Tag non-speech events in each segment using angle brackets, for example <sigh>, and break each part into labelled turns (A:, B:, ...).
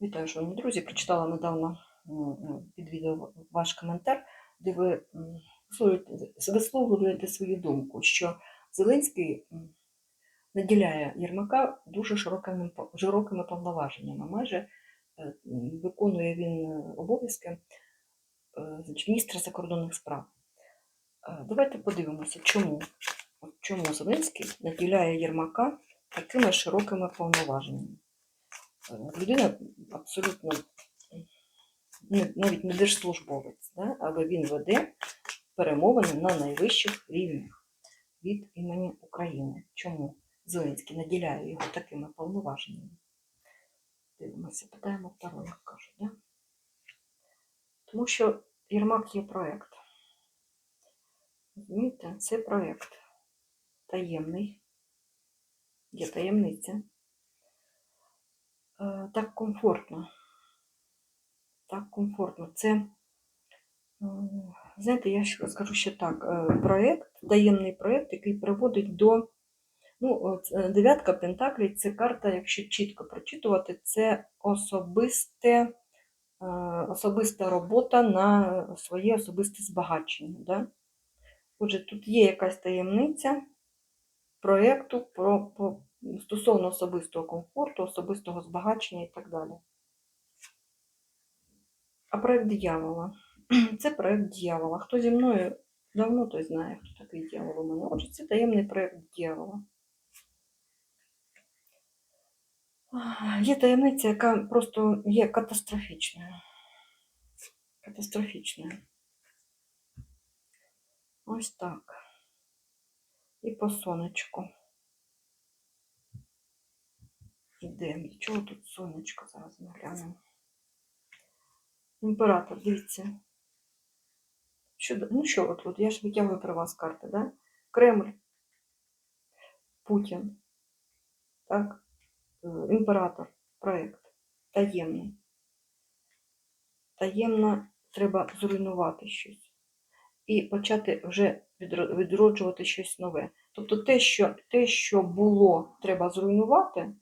A: Вітаю, шановні друзі. Прочитала недавно під відео ваш коментар, де ви висловлюєте- свою думку, що Зеленський наділяє Єрмака дуже широкими, широкими повноваженнями. Майже е, виконує він е, обов'язки е, міністра закордонних справ. Е, Давайте подивимося, чому, чому Зеленський наділяє Єрмака такими широкими повноваженнями. Людина абсолютно навіть не держслужбовець, да? але він веде перемовини на найвищих рівнях від імені України. Чому Зеленський наділяє його такими повноваженнями? Дивимося, питаємо второ, як кажуть. Да? Тому що Єрмак є проєкт. Це проєкт таємний, є таємниця. Е, Так комфортно. Так комфортно. Це, знаєте, я скажу ще так, е, проєкт, таємний проєкт, який приводить до. Ну, е, дев'ятка Пентаклей це карта, якщо чітко прочитувати, це особисте, особиста робота на своє особисте збагачення. Да? Отже, тут є якась таємниця проєкту про, стосовно особистого комфорту, особистого збагачення і так далі. А проєкт дьявола. <clears throat> Це проєкт дьявола. Хто зі мною давно, той знає, хто такий дьявол у мене. Отже, це таємний проєкт дьявола. Є таємниця, яка просто є катастрофічною. Катастрофічною. Ось так. І по сонечку. Ідемо. Чого тут сонечко? Зараз ми глянемо. Імператор, дивіться. Що, ну що, от, от я ж витягую при вас карти, да? Кремль, Путін, так? Е, Імператор, проєкт, таємний. Таємно треба зруйнувати щось. І почати вже відроджувати щось нове. Тобто те, що, те, що було, треба зруйнувати,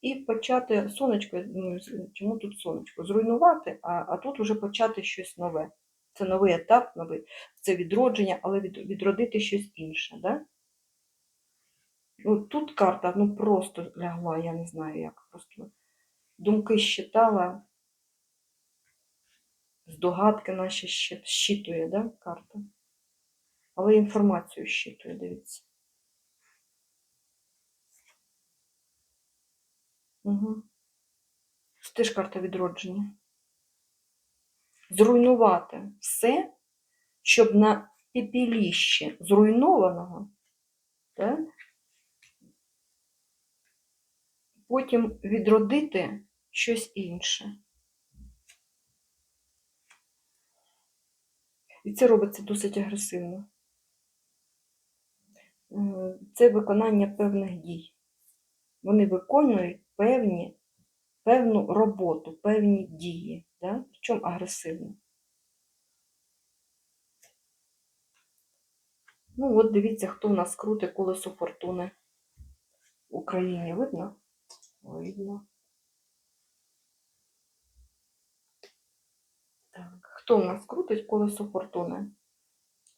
A: і почати сонечко, я чому тут сонечко? Зруйнувати, а, а тут вже почати щось нове. Це новий етап, новий, це відродження, але від, відродити щось інше. Да? Ну, тут карта ну, просто лягла, я не знаю як. Просто думки щитала, здогадки наші щит- щитує, да, карта. Але інформацію щитує, дивіться. Угу. Це теж карта відродження. Зруйнувати все, щоб на пепеліще зруйнованого, да, потім відродити щось інше. І це робиться досить агресивно. Е, Це виконання певних дій. Вони виконують певні, певну роботу, певні дії. Да? Причому агресивно. Ну, от дивіться, хто в нас крутить колесо фортуни в Україні. Видно? Видно. Так, хто в нас крутить колесо фортуни?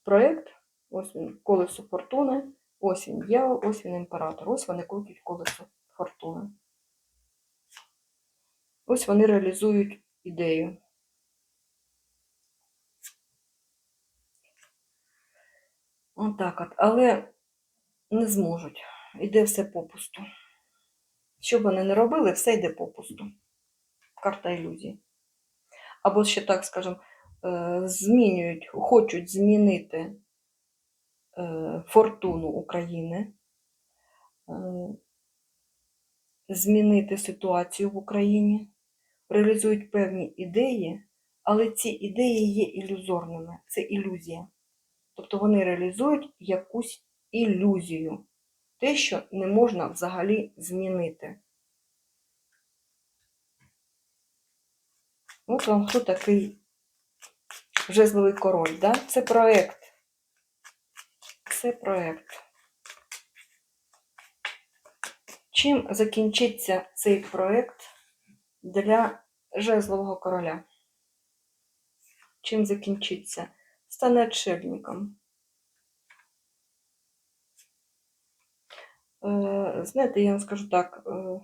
A: Проєкт, ось він, колесо фортуни, ось він дьявол, ось він імператор. Ось вони крутять колесо фортуни. Ось вони реалізують ідею. Отак от. Але не зможуть. Іде все попусту. Що б вони не робили, все йде попусту. Карта ілюзії. Або ще так скажемо, е, змінюють, хочуть змінити фортуну України, е, змінити ситуацію в Україні, реалізують певні ідеї, але ці ідеї є ілюзорними, це ілюзія. Тобто вони реалізують якусь ілюзію, те, що не можна взагалі змінити. От вам хто такий жезловий король, да? Це проект. Це проект. Чим закінчиться цей проект для жезлового короля. Чим закінчиться? Стане отшельником. Е, Знаєте, я вам скажу так. е,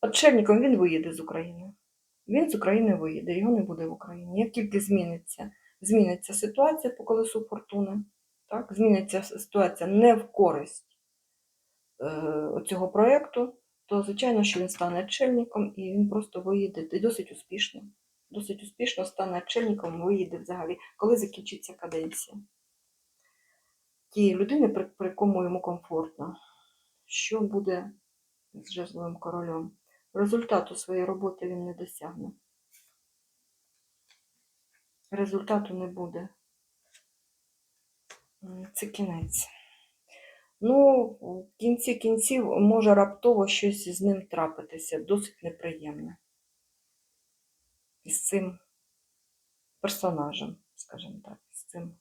A: Отшельником він виїде з України. Він з України виїде, його не буде в Україні. Як тільки зміниться, зміниться ситуація по колесу фортуни, так, зміниться ситуація не в користь е, цього проєкту, то звичайно, що він стане отшельником і він просто виїде і досить успішно. Досить успішно стане отшельником, виїде взагалі, коли закінчиться каденція. Тієї людини, при, при кому йому комфортно, що буде з жезловим королем. Результату своєї роботи він не досягне. Результату не буде. Це кінець. Ну, в кінці кінців може раптово щось з ним трапитися, досить неприємне. Із цим персонажем, скажімо так, з цим.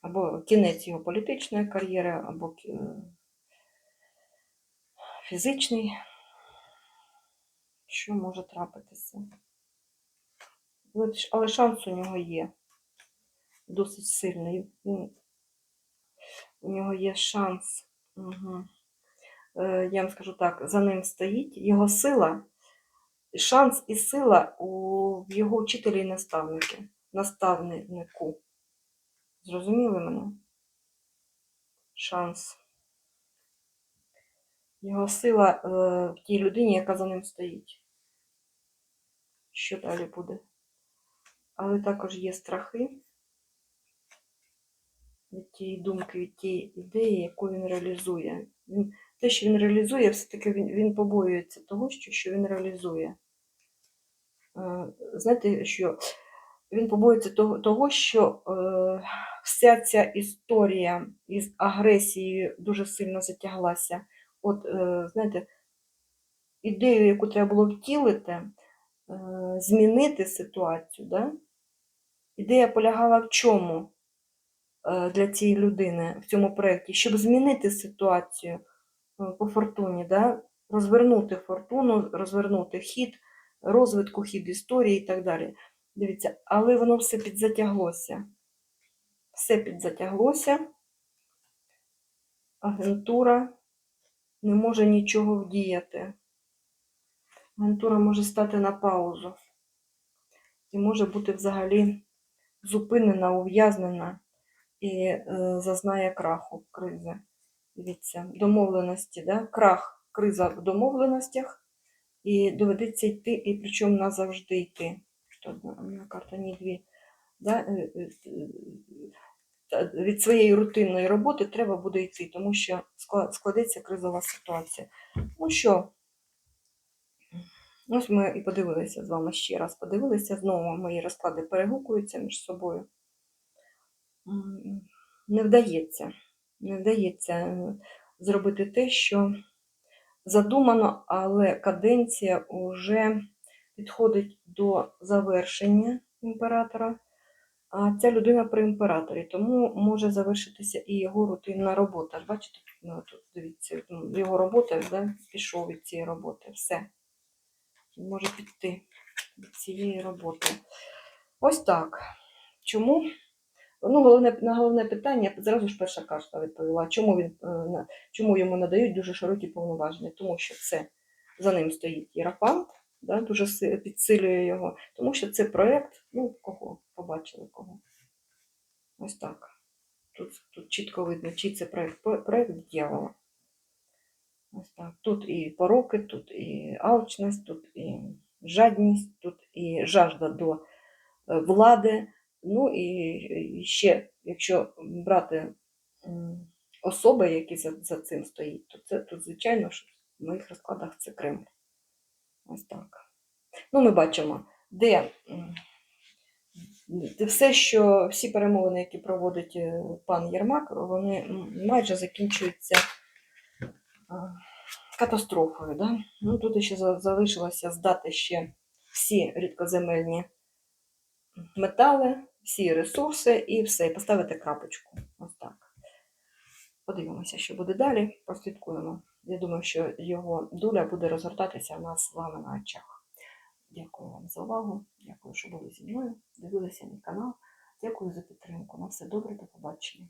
A: Або кінець його політичної кар'єри, або фізичний. Що може трапитися? Але шанс у нього є. Досить сильний. Він, у нього є шанс. Угу. Я вам скажу так, за ним стоїть його сила, шанс і сила у його вчителі і наставники, наставнику. Зрозуміли мене? Шанс. Його сила е, в тій людині, яка за ним стоїть. Що далі буде? Але також є страхи від тієї думки, від тієї ідеї, яку він реалізує. Він, те, що він реалізує, все-таки він, він побоюється того, що, що він реалізує. Е, знаєте, що він побоюється того, того що е, вся ця історія із агресією дуже сильно затяглася. От, е, знаєте, ідею, яку треба було втілити, е, змінити ситуацію, да? ідея полягала в чому для цієї людини в цьому проєкті, щоб змінити ситуацію е, по фортуні, да? розвернути фортуну, розвернути хід, розвитку, хід історії і так далі. Дивіться, але воно все підзатяглося. Все підзатяглося. Агентура не може нічого вдіяти. Агентура може стати на паузу і може бути взагалі зупинена, ув'язнена і е, зазнає краху, кризи. Дивіться, домовленості, да? крах, криза в домовленостях, і доведеться йти, і причому назавжди йти. Що одна карта, ні дві. Да? е, е, Від своєї рутинної роботи треба буде йти, тому що складеться кризова ситуація. Ну що, ось ми і подивилися з вами ще раз. Подивилися, знову мої розклади перегукуються між собою. Не вдається, не вдається е, зробити те, що задумано, але каденція вже підходить до завершення імператора. А ця людина при імператорі, тому може завершитися і його рутинна робота. Бачите, ну, тут дивіться, ну, його робота да, пішов від цієї роботи. Все. Може піти від цієї роботи. Ось так. Чому? Ну, головне, на головне питання зразу ж перша карта відповіла, чому, він, е, чому йому надають дуже широкі повноваження. Тому що це за ним стоїть Єрафант, да, дуже підсилює його, тому що це проєкт, ну, кого побачили кого. Ось так. Тут, тут чітко видно, чий це проєкт. Про- Проєкт дьявола. Ось так. Тут і пороки, тут і алчність, тут і жадність, тут і жажда до е, влади. Ну і, і ще, якщо брати особи, які за, за цим стоїть, то це тут, звичайно, що в моїх розкладах це Кремль. Ось так. Ну, ми бачимо, де, де все, що всі перемовини, які проводить е, пан Єрмак, вони майже закінчуються катастрофою. Да? Ну, тут ще залишилося здати ще всі рідкоземельні метали, всі ресурси і все, і поставити крапочку. Ось так. Подивимося, що буде далі, прослідкуємо. Я думаю, що його доля буде розгортатися в нас з вами на очах. Дякую вам за увагу. Дякую, що були зі мною. Дивилися мій канал. Дякую за підтримку. На все добре, до побачення.